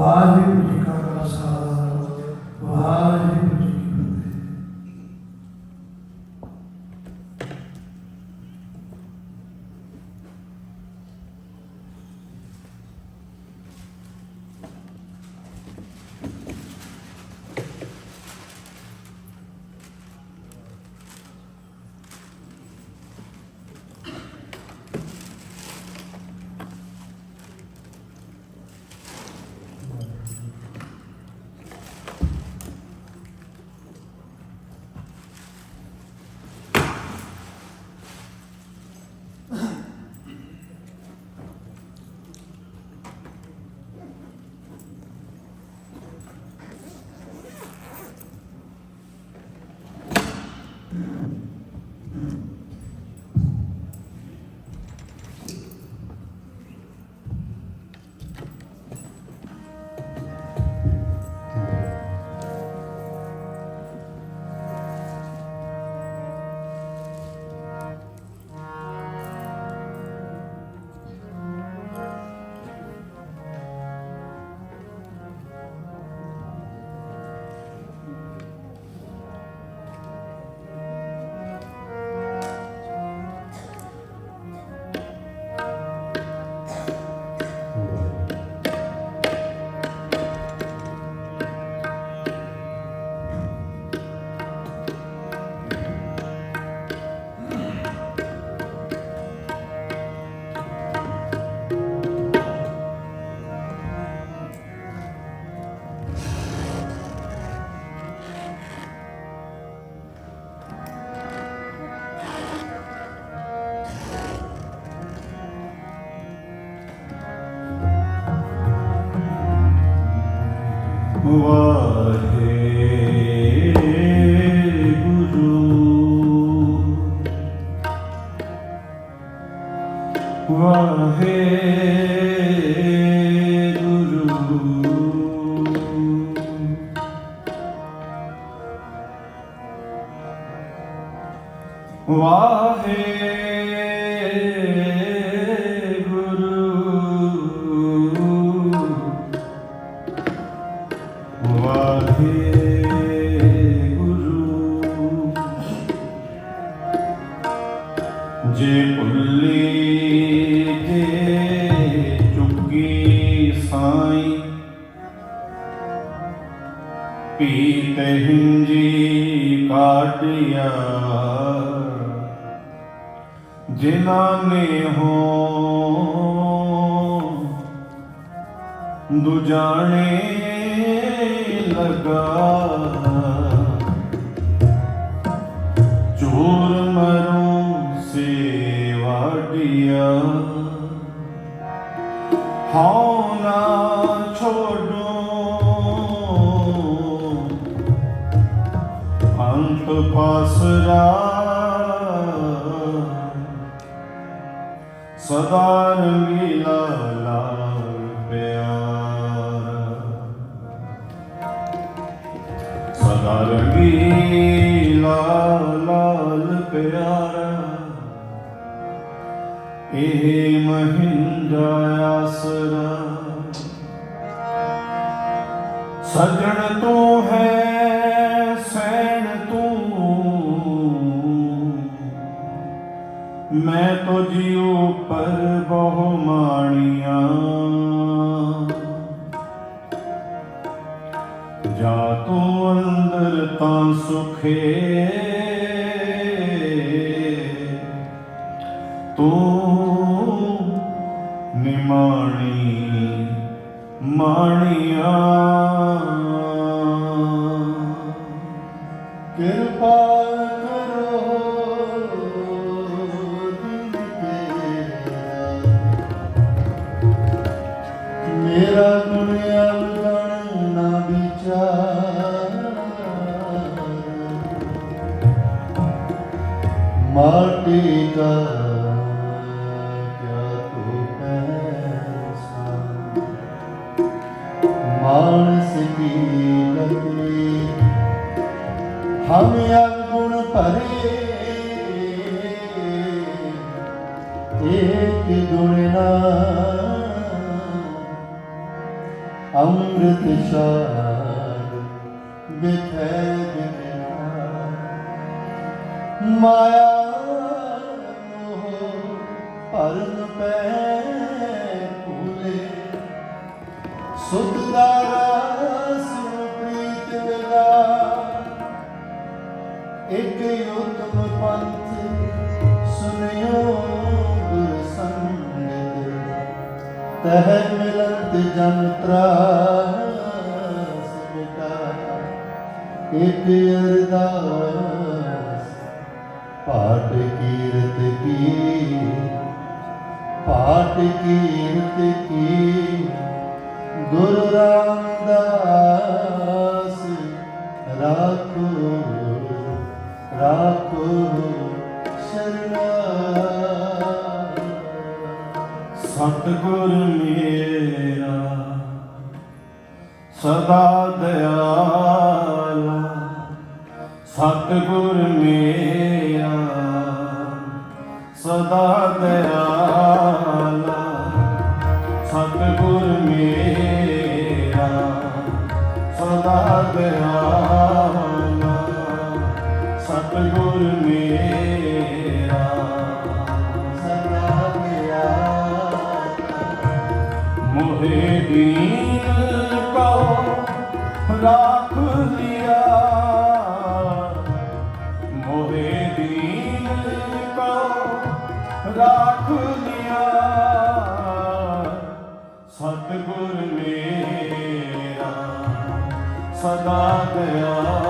ਵਾਹਿਗੁਰੂ ਵਾਹਿਗੁਰੂ। ਵਾਹਿਗੁਰੂ ਜੇ ਭੁੱਲੀ ਤੇ ਚੁੱਕੀ ਸਾਈ ਪੀਤ ਹਿੰਜੀ ਕਾਟਿਆ। ਜਿਨ੍ਹਾਂ ਨੇ ਹੋ ਦੁਜਾਣੇ ਲਗਾ ਚੋਰ ਮਰੋਂ ਸੇਵਾੜਿਆ ਹਉ ਨਾ ਛੋਡੋ ਅੰਤ ਪਾਸਰਾ ਸਦਾ ਰੰਗੀਲਾ ਲਾਲ ਪਿਆਰਾ। ਸਦਾ ਰੰਗੀਲਾ ਲਾਲ ਪਿਆਰਾ। ਇਹ ਮਹਿੰਦਾ ਆਸਰਾ। ਸਜਣ ਤੂੰ ਹੈ ਸੈਣ ਤੂੰ। ਮੈਂ ਤੋ ਜਿਉ ਜਾ ਤੂੰ ਅੰਦਰ ਤਾਂ ਸੁਖੇ। ਤੂੰ ਨਿਮਾਣੀ ਮਾਣੀਆਂ। ਮਾਟੀ ਪਰਨ ਭੂਲੇ। ਸੁਧ ਦਾ ਰਸ ਪ੍ਰੀਤ ਲਗਾ ਇੱਕ ਉਤਮ ਪੰਥ ਸੁਨਿਓ ਗੁਰ ਸੰਗਤ। ਤਹ ਮਿਲੰਤ ਜਨ ਤਰਾਸ ਮਿਟਾ ਇੱਕ ਅਰਦਾਸ ਪਾਟ ਕੀਰਤ ਕੀ। ਪਾਟ ਕੀਰਤ ਕੀ? ਗੁਰੂ ਰਾਮ ਸਤਿਗੁਰ ਮੇਰਾ ਸਦਾ ਪਿਆਰਾ। ਮੋਹਿ ਦੀਨ ਕੋ ਲਿਆ। ਸਤਿਗੁਰ ਮੇਰਾ ਸਦਾ ਪਿਆਰਾ।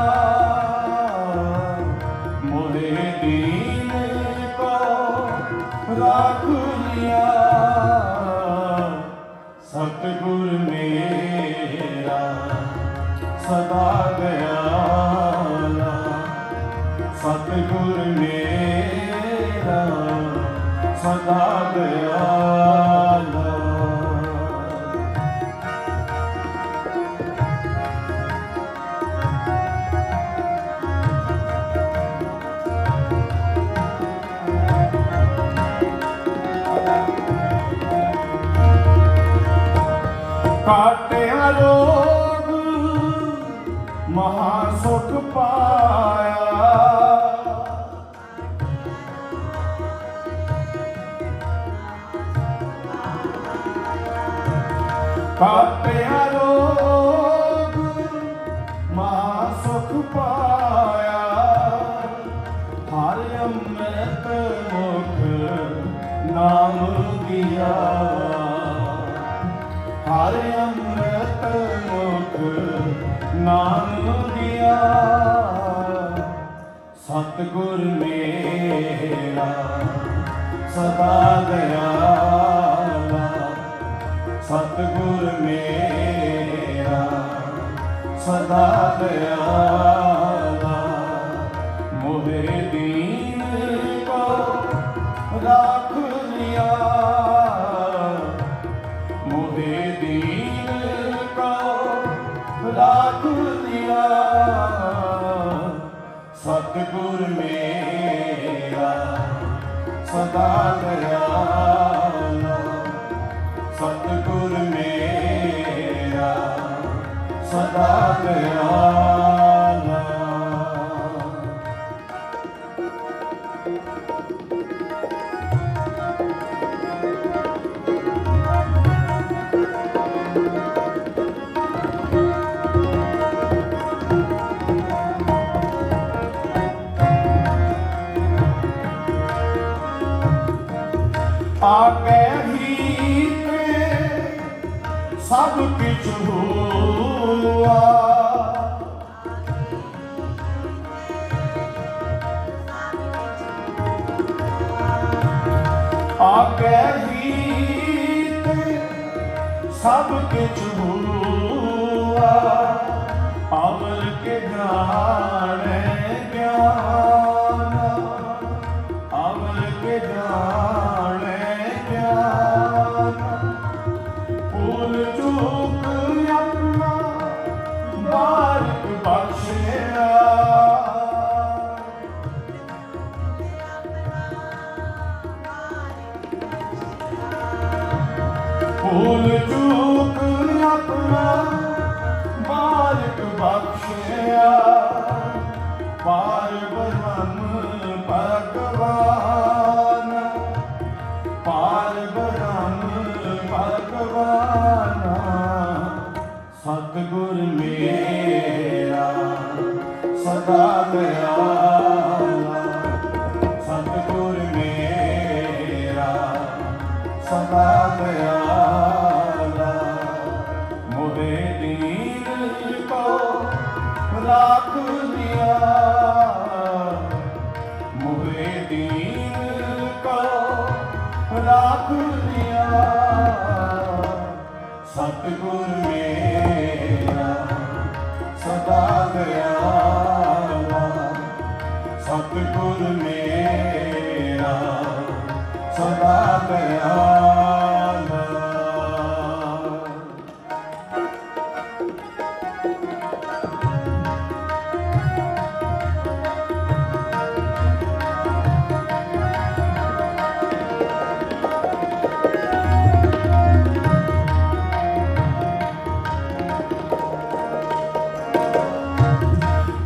ਗੁਰ ਮੇਰਾ ਸਦਾ ਦਿਆਲਾ। ਕਾਟਿਆ ਰੋਗ ਮਹਾ ਸੁਖ ਪਾਇਆ। ਕਾਟਿਆ ਰੋਗ ਮਹਾ ਸੁਖ ਪਾਇਆ। ਹਰ ਅੰਮ੍ਰਿਤ ਮੁਖ, ਨਾਮ ਦਿਆ ਹਰ ਅੰਮ੍ਰਿਤ ਮੁਖ, ਨਾਮ ਦਿਆ ਸਤਿਗੁਰ ਮੇਰਾ, ਸਦਾ ਗਿਆ ਸਤਿਗੁਰ ਮੇਰਾ ਸਦਾ ਦਇਆਲਾ ਮੋਹਿ Amen. ਸਭ ਕੁਝ ਪਾਰ ਬ੍ਰਹਮ ਭਗਵਾਨ। ਸਤਿਗੁਰ ਮੇਰਾ, ਸਦਾ ਦਇਆਲਾ। ਸਤਿਗੁਰ ਮੇਰਾ, ਸਦਾ ਦਇਆਲਾ। ਮੋਹਿ ਦੀਨ ਕੋ ਰਾਖ ਲਿਆ। ਸਤਿਗੁਰ ਮੇਰਾ ਸਦਾ ਦਇਆਲਾ ਸਤਿਗੁਰ ਮੇਰਾ ਸਦਾ ਦਇਆਲਾ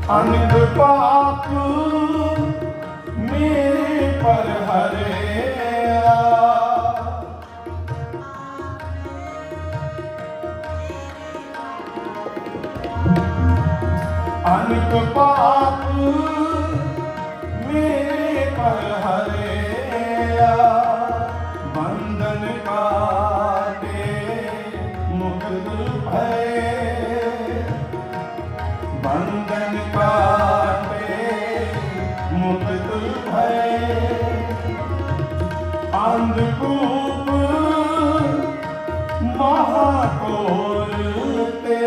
ਅਨੰਦ ਪਾਪ ਮੇਰੇ ਪਰ ਹਰਿਆ ਅਨੰਦ ਪਾਪ ਮੇਰੇ ਪਰ ਹਰਿਆ ਅੰਧਕੂਪ ਮਹਾਕੋਰ ਤੇ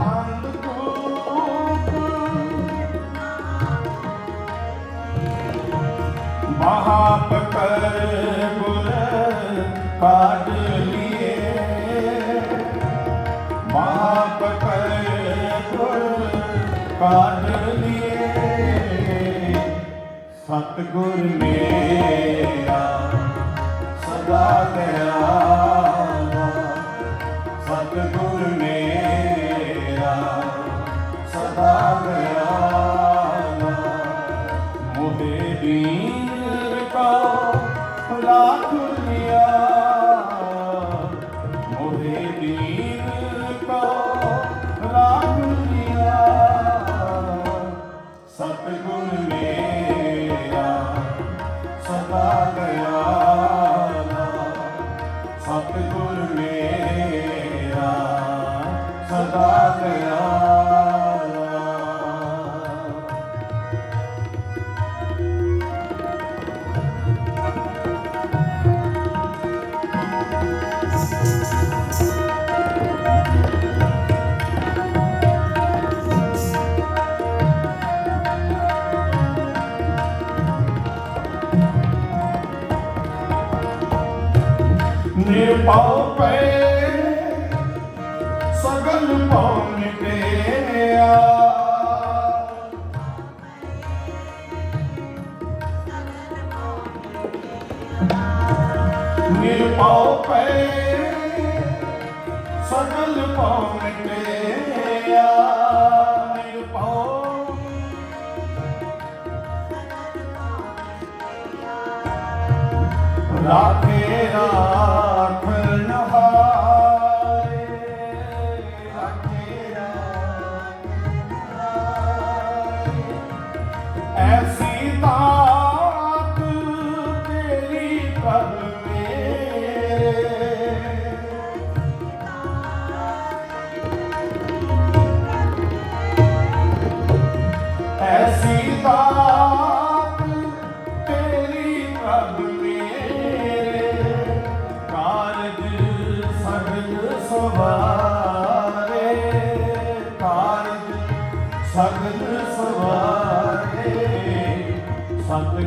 ਅੰਧਕੂਪ ਮਹਾਪਕਰ ਗੁਰ ਕਾਢ ਲਿਏ। ਮਹਾਪਕਰ ਗੁਰ ਕਾਢ ਲਿਏ। ਸਤਿਗੁਰ ਮੇਰਾ ਸਦਾ ਸਤਿਗੁਰ ਨਿਰਭਉ ਪੈ ਸਗਲ ਭਉ ਮਿਟਿਆ ਨਿਰਭਉ। ਰਾਖੇ ਰਾਖਣ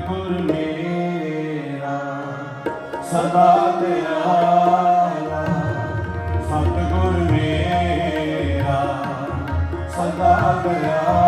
ਸਤਿਗੁਰ ਮੇਰਾ ਸਦਾ ਦਿਆਲਾ ਸਤਿਗੁਰ ਮੇਰਾ ਸਦਾ ਦਿਆਲਾ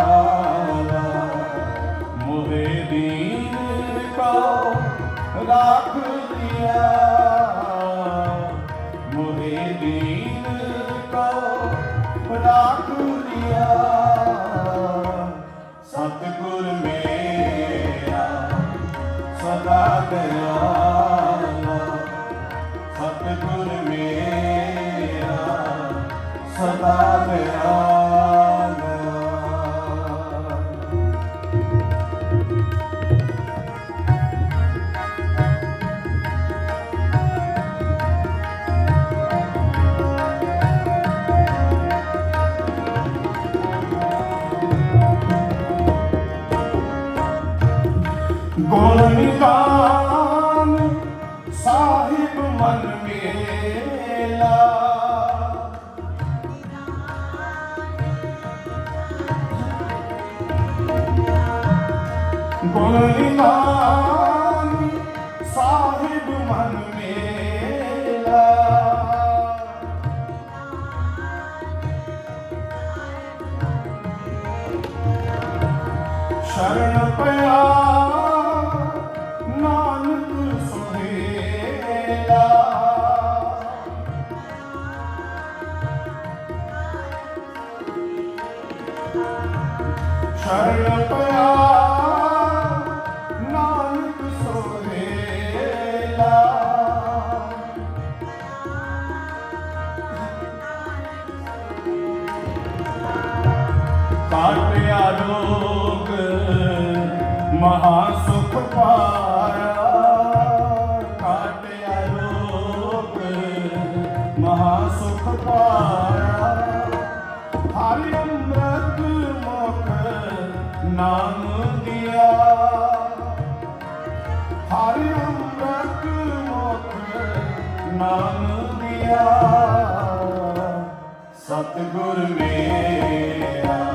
ਕਾਟਿਆ ਲੋਕ ਮਹਾ ਸੁਖ ਪਾਇਆ। ਕਾਟਿਆ ਲੋਕ ਮਹਾ ਸੁਖ ਪਾਇਆ। ਹਰਿ ਅੰਮ੍ਰਿਤ ਮੁਖ ਨਾਮ ਦਿਆ। ਹਰਿ ਅੰਮ੍ਰਿਤ ਮੁਖ ਨਾਮ ਦਿਆ। ਸਤਿਗੁਰ ਮੇਰਾ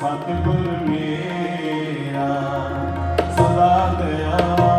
ਸਤਿਗੁਰ ਮੇਰਾ। ਸਦਾ ਦਇਆਲਾ।